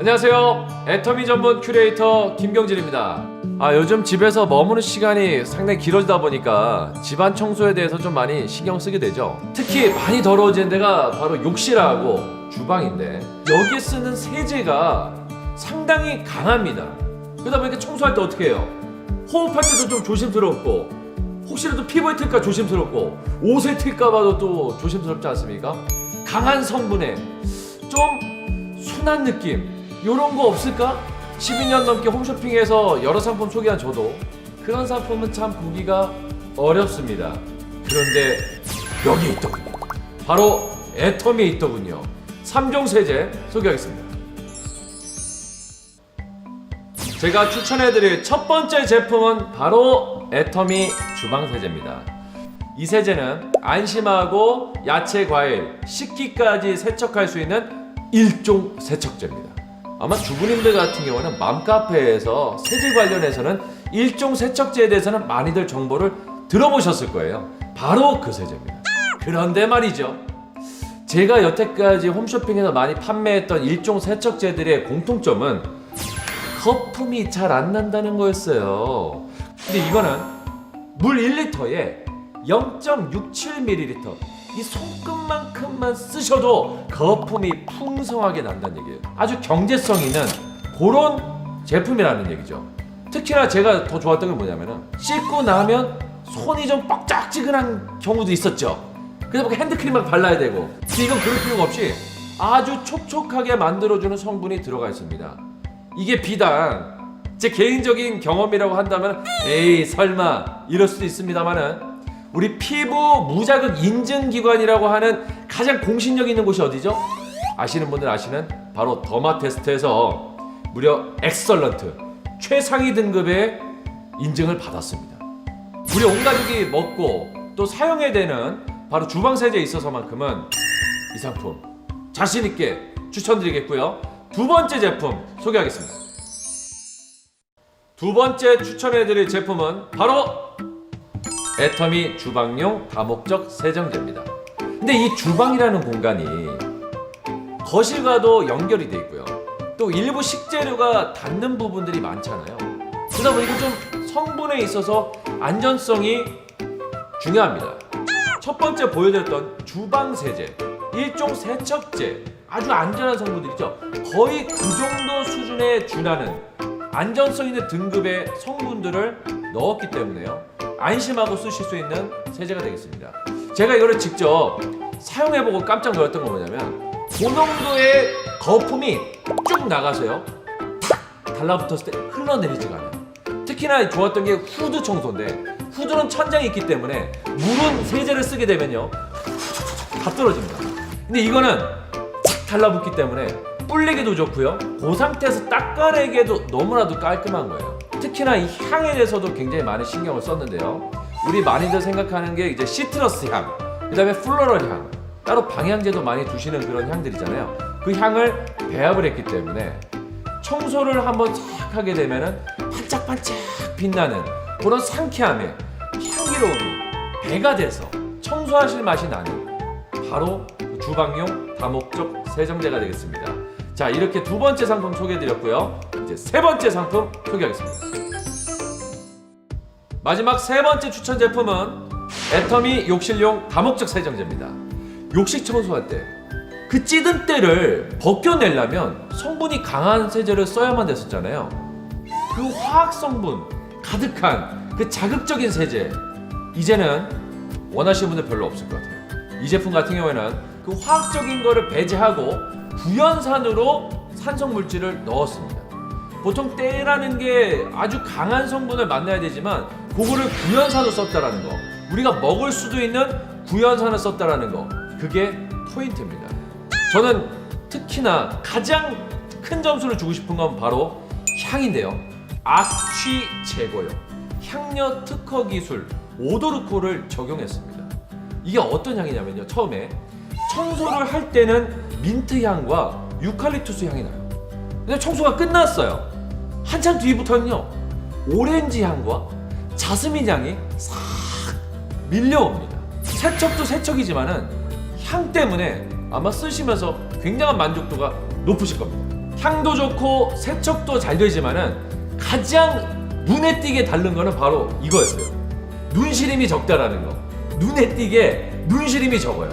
안녕하세요. 애터미 전문 큐레이터 김경진입니다. 아, 요즘 집에서 머무는 시간이 상당히 길어지다 보니까 집안 청소에 대해서 좀 많이 신경 쓰게 되죠. 특히 많이 더러워지는 데가 바로 욕실하고 주방인데 여기 쓰는 세제가 상당히 강합니다. 그러다 보니까 청소할 때 어떻게 해요? 호흡할 때도 좀 조심스럽고 혹시라도 피부에 튈까 조심스럽고 옷에 튈까 봐도 또 조심스럽지 않습니까? 강한 성분에 좀 순한 느낌 요런 거 없을까? 12년 넘게 홈쇼핑에서 여러 상품 소개한 저도 그런 상품은 참 보기가 어렵습니다. 그런데 여기 있더군요. 바로 애터미에 있더군요. 3종 세제 소개하겠습니다. 제가 추천해드릴 첫 번째 제품은 바로 애터미 주방 세제입니다. 이 세제는 안심하고 야채, 과일, 식기까지 세척할 수 있는 일종 세척제입니다. 아마 주부님들 같은 경우는 맘카페에서 세제 관련해서는 일종 세척제에 대해서는 많이들 정보를 들어보셨을 거예요. 바로 그 세제입니다. 그런데 말이죠. 제가 여태까지 홈쇼핑에서 많이 판매했던 일종 세척제들의 공통점은 거품이 잘 안 난다는 거였어요. 근데 이거는 물 1리터에 0.67ml 이 손끝만큼만 쓰셔도 거품이 풍성하게 난다는 얘기예요. 아주 경제성 있는 그런 제품이라는 얘기죠. 특히나 제가 더 좋았던 게 뭐냐면은 씻고 나면 손이 좀 뻑짝지근한 경우도 있었죠. 그래서 막 핸드크림만 발라야 되고. 이건 그럴 필요가 없이 아주 촉촉하게 만들어주는 성분이 들어가 있습니다. 이게 비단 제 개인적인 경험이라고 한다면 에이 설마 이럴 수도 있습니다만은 우리 피부 무자극 인증 기관이라고 하는 가장 공신력 있는 곳이 어디죠? 아시는 분들 아시는 바로 더마 테스트에서 무려 엑설런트 최상위 등급의 인증을 받았습니다. 우리 온 가족이 먹고 또 사용해야 되는 바로 주방 세제에 있어서만큼은 이 상품 자신 있게 추천드리겠고요. 두 번째 제품 소개하겠습니다. 두 번째 추천해드릴 제품은 바로 애터미 주방용 다목적 세정제입니다. 근데 이 주방이라는 공간이 거실과도 연결이 돼 있고요. 또 일부 식재료가 닿는 부분들이 많잖아요. 그러다 보니까 좀 성분에 있어서 안전성이 중요합니다. 첫 번째 보여드렸던 주방 세제, 일종 세척제, 아주 안전한 성분들이죠. 거의 그 정도 수준에 준하는 안전성 있는 등급의 성분들을 넣었기 때문에요. 안심하고 쓰실 수 있는 세제가 되겠습니다. 제가 이거를 직접 사용해보고 깜짝 놀랐던 건 뭐냐면 그 정도의 거품이 쭉 나가서요. 탁 달라붙었을 때 흘러내리지가 않아요. 특히나 좋았던 게 후드 청소인데 후드는 천장이 있기 때문에 물은 세제를 쓰게 되면요 다 떨어집니다. 근데 이거는 착 달라붙기 때문에 불리기도 좋고요. 그 상태에서 닦아내기에도 너무나도 깔끔한 거예요. 특히나 이 향에 대해서도 굉장히 많은 신경을 썼는데요. 우리 많이들 생각하는 게 이제 시트러스 향, 그다음에 플로럴 향, 따로 방향제도 많이 두시는 그런 향들이잖아요. 그 향을 배합을 했기 때문에 청소를 한번 싹 하게 되면은 반짝반짝 빛나는 그런 상쾌함에 향기로움이 배가 돼서 청소하실 맛이 나는 바로 그 주방용 다목적 세정제가 되겠습니다. 자 이렇게 두 번째 상품 소개해드렸고요. 이제 세 번째 상품 소개하겠습니다. 마지막 세 번째 추천 제품은 애터미 욕실용 다목적 세정제입니다. 욕실 청소할 때 그 찌든 때를 벗겨내려면 성분이 강한 세제를 써야만 됐었잖아요. 그 화학 성분 가득한 그 자극적인 세제 이제는 원하시는 분들 별로 없을 것 같아요. 이 제품 같은 경우에는 그 화학적인 거를 배제하고 구연산으로 산성 물질을 넣었습니다. 보통 때라는 게 아주 강한 성분을 만나야 되지만 그거를 구연산으로 썼다라는 거 우리가 먹을 수도 있는 구연산을 썼다라는 거 그게 포인트입니다. 저는 특히나 가장 큰 점수를 주고 싶은 건 바로 향인데요. 악취 제거용 향료 특허 기술 오도르코를 적용했습니다. 이게 어떤 향이냐면요. 처음에 청소를 할 때는 민트 향과 유칼립투스 향이 나요. 근데 청소가 끝났어요. 한참 뒤부터는요. 오렌지 향과 향이 싹 밀려옵니다. 세척도 세척이지만은 향 때문에 아마 쓰시면서 굉장한 만족도가 높으실 겁니다. 향도 좋고 세척도 잘 되지만은 가장 눈에 띄게 다른 거는 바로 이거였어요. 눈시림이 적다라는 거. 눈에 띄게 눈시림이 적어요.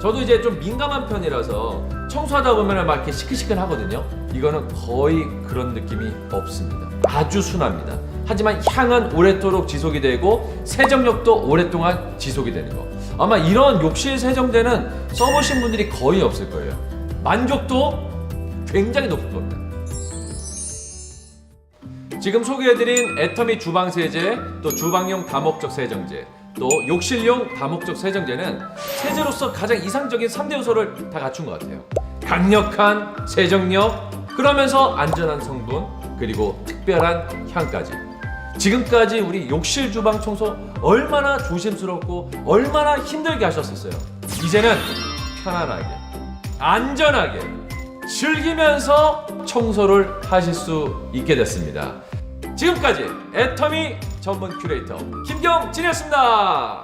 저도 이제 좀 민감한 편이라서 청소하다 보면 막 이렇게 시큰시큰 하거든요. 이거는 거의 그런 느낌이 없습니다. 아주 순합니다. 하지만 향은 오랫도록 지속이 되고 세정력도 오랫동안 지속이 되는 거. 아마 이런 욕실 세정제는 써보신 분들이 거의 없을 거예요. 만족도 굉장히 높을 겁니다. 지금 소개해드린 애터미 주방 세제, 또 주방용 다목적 세정제, 또 욕실용 다목적 세정제는 세제로서 가장 이상적인 3대 요소를 다 갖춘 것 같아요. 강력한 세정력, 그러면서 안전한 성분, 그리고 특별한 향까지. 지금까지 우리 욕실 주방 청소 얼마나 조심스럽고 얼마나 힘들게 하셨었어요. 이제는 편안하게, 안전하게, 즐기면서 청소를 하실 수 있게 됐습니다. 지금까지 애터미 전문 큐레이터 김경진이었습니다.